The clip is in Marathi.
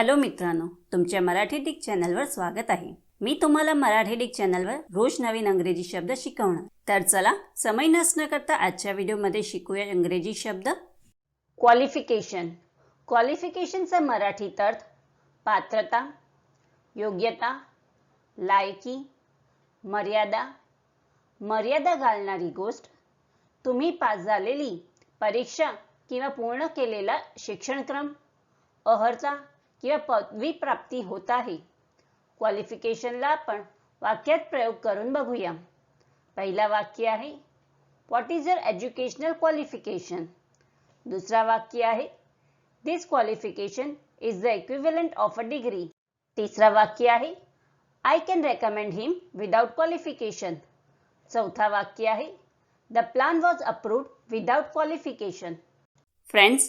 हॅलो मित्रांनो तुमच्या मराठी डिक चॅनलवर स्वागत आहे. मी तुम्हाला मराठी डिक चॅनलवर रोज नवीन अंग्रेजी शब्द शिकवणार. तर चला समय नसणं करता आजच्या व्हिडिओमध्ये शिकूया इंग्रजी शब्द. क्वालिफिकेशन क्वालिफिकेशनचा मराठीत अर्थ पात्रता योग्यता लायकी मर्यादा मर्यादा घालणारी गोष्ट तुम्ही पास झालेली परीक्षा किंवा पूर्ण केलेला शिक्षणक्रम अहर्ता किंवा पदवी प्राप्ती होत आहे. क्वालिफिकेशनला आपण वाक्यात प्रयोग करून बघूया. पहिला वाक्य आहे what is your educational qualification दुसरा वाक्य आहे this qualification is the equivalent of a degree तिसरा वाक्य आहे I can recommend him without qualification चौथा वाक्य आहे the plan was approved without qualification friends